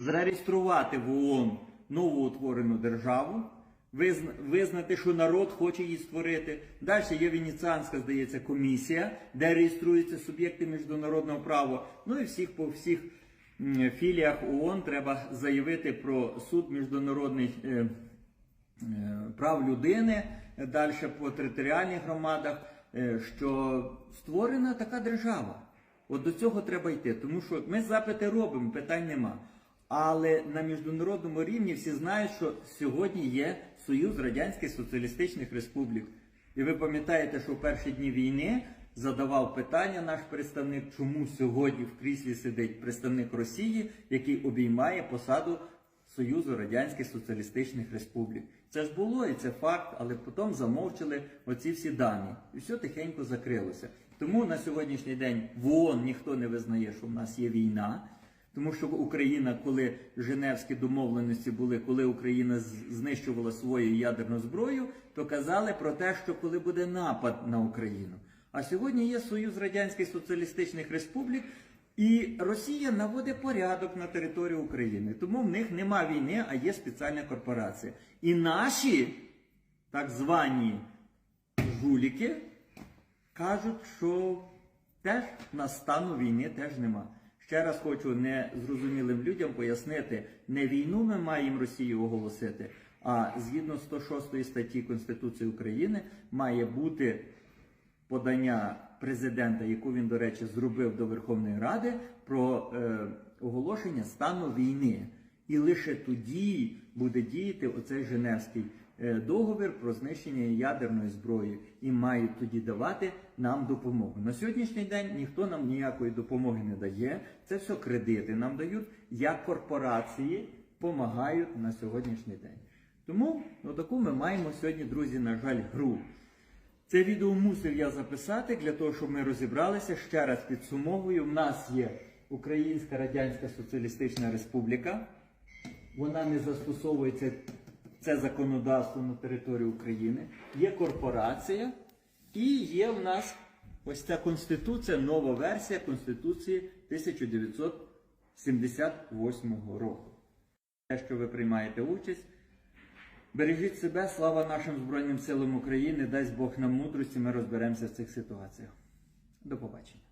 зареєструвати в ООН новоутворену державу, визнати, що народ хоче її створити. Далі є Венеціанська, здається, комісія, де реєструються суб'єкти міжнародного права. Ну і всіх по всіх філіях ООН треба заявити про суд міжнародний. е, е, прав людини, далі по територіальних громадах, е, що створена така держава. От до цього треба йти, тому що ми запити робимо, питань нема. Але на міжнародному рівні всі знають, що сьогодні є Союз Радянських Соціалістичних Республік. І ви пам'ятаєте, що в перші дні війни задавав питання наш представник, чому сьогодні в кріслі сидить представник Росії, який обіймає посаду Союзу Радянських Соціалістичних Республік. Це ж було і це факт, але потім замовчали оці всі дані. І все тихенько закрилося. Тому на сьогоднішній день в ООН ніхто не визнає, що в нас є війна. Тому що Україна, коли Женевські домовленості були, коли Україна знищувала свою ядерну зброю, то казали про те, що коли буде напад на Україну. А сьогодні є Союз Радянських Соціалістичних Республік, і Росія наводить порядок на території України. Тому в них нема війни, а є спеціальна корпорація. І наші так звані жуліки кажуть, що теж на стану війни теж нема. Ще раз хочу незрозумілим людям пояснити, не війну ми маємо Росію оголосити, а згідно 106 статті Конституції України має бути подання президента, яку він, до речі, зробив до Верховної Ради, про е, оголошення стану війни. І лише тоді буде діяти оцей Женевський е, договір про знищення ядерної зброї і мають тоді давати нам допомогу. На сьогоднішній день ніхто нам ніякої допомоги не дає. Це все кредити нам дають, як корпорації допомагають на сьогоднішній день. Тому ну, таку ми маємо сьогодні, друзі, на жаль, гру. Це відео мусив я записати для того, щоб ми розібралися. Ще раз підсумовую. В нас є Українська Радянська Соціалістична Республіка. Вона не застосовується це законодавство на території України. Є корпорація і є в нас ось ця конституція, нова версія Конституції 1978 року. Те, що ви приймаєте участь. Бережіть себе, слава нашим Збройним силам України, дасть Бог нам мудрості, ми розберемося в цих ситуаціях. До побачення.